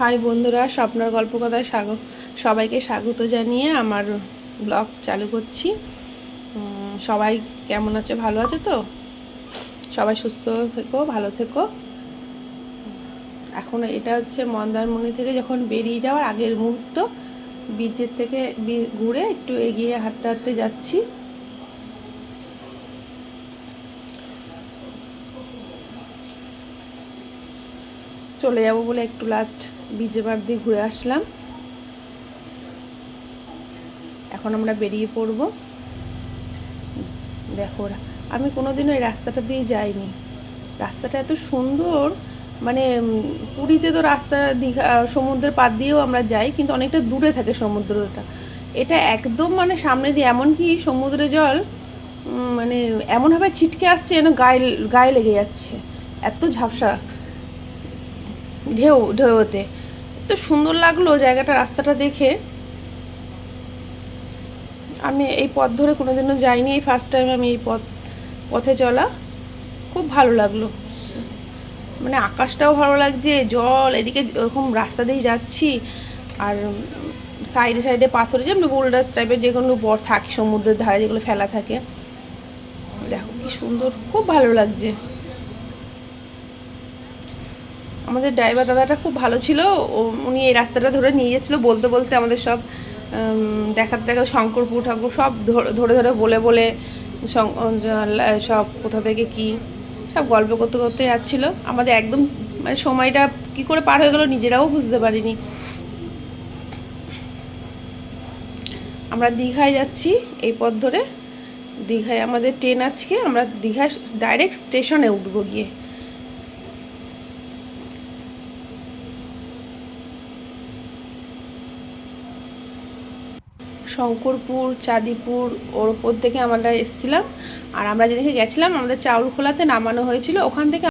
High বন্ধুরা, স্বপ্নার গল্প কথায় স্বাগত, সবাইকে স্বাগত জানিয়ে আমার ব্লগ চালু করছি। সবাই কেমন আছে? ভালো আছে তো? সবাই সুস্থ থেকো, ভালো থেকো। এখন এটা হচ্ছে মন্দারমণি থেকে যখন বেরিয়ে যাওয়ার আগের মুহূর্ত, বিচের থেকে ঘুরে একটু এগিয়ে হাঁটতে হাঁটতে যাচ্ছি। চলে যাব বলে একটু লাস্ট বিচে বার দিয়ে ঘুরে আসলাম। এখন আমরা বেরিয়ে পড়ব। দেখো আমি কোনোদিনও এই রাস্তাটা দিয়ে যাইনি। রাস্তাটা এত সুন্দর মানে পুরীতে তো রাস্তা দীঘা সমুদ্রের পাড় দিয়েও আমরা যাই, কিন্তু অনেকটা দূরে থাকে সমুদ্রটা। এটা একদম মানে সামনে দিয়ে এমনকি সমুদ্রে জল মানে এমনভাবে ছিটকে আসছে যেন গায়ে গায়ে লেগে যাচ্ছে। এত ঝাপসা, ঢেউ, ঢেউতে। তো সুন্দর লাগল জায়গাটা রাস্তাটা দেখে। আমি এই পথ ধরে কোনোদিনও যাইনি, এই ফার্স্ট টাইম আমি এই পথ, পথে চলা। খুব ভালো লাগল। মানে আকাশটাও ভালো লাগছে, জল, এদিকে ওরকম রাস্তা দিয়ে যাচ্ছি। আর সাইডে সাইডে পাথরে, যেমন বোল্ডার্স টাইপের যেগুলো বর থাকে, সমুদ্রের ধারে যেগুলো ফেলা থাকে। দেখো কি সুন্দর, খুব ভালো লাগছে। আমাদের ড্রাইভার দাদাটা খুব ভালো ছিল। উনি এই রাস্তাটা ধরে নিয়ে যাচ্ছিল বলতে বলতে আমাদের সব দেখাতে দেখাতে শঙ্করপুর ঠাকুর সব ধরে ধরে বলে বলে সব কোথা থেকে কি, সব গল্প করতে করতে যাচ্ছিল। আমাদের একদম মানে সময়টা কি করে পার হয়ে গেলো নিজেরাও বুঝতে পারিনি। আমরা দীঘায় যাচ্ছি, এই পথ ধরে। দীঘায় আমাদের ট্রেন আজকে, আমরা দীঘা ডাইরেক্ট স্টেশনে উঠবো গিয়ে। শঙ্করপুর, চাঁদিপুর ওর ওপর থেকে আমরা এসেছিলাম। আর আমরা যেদিকে গেছিলাম, আমাদের চাউল খোলাতে নামানো হয়েছিল। ওখান থেকে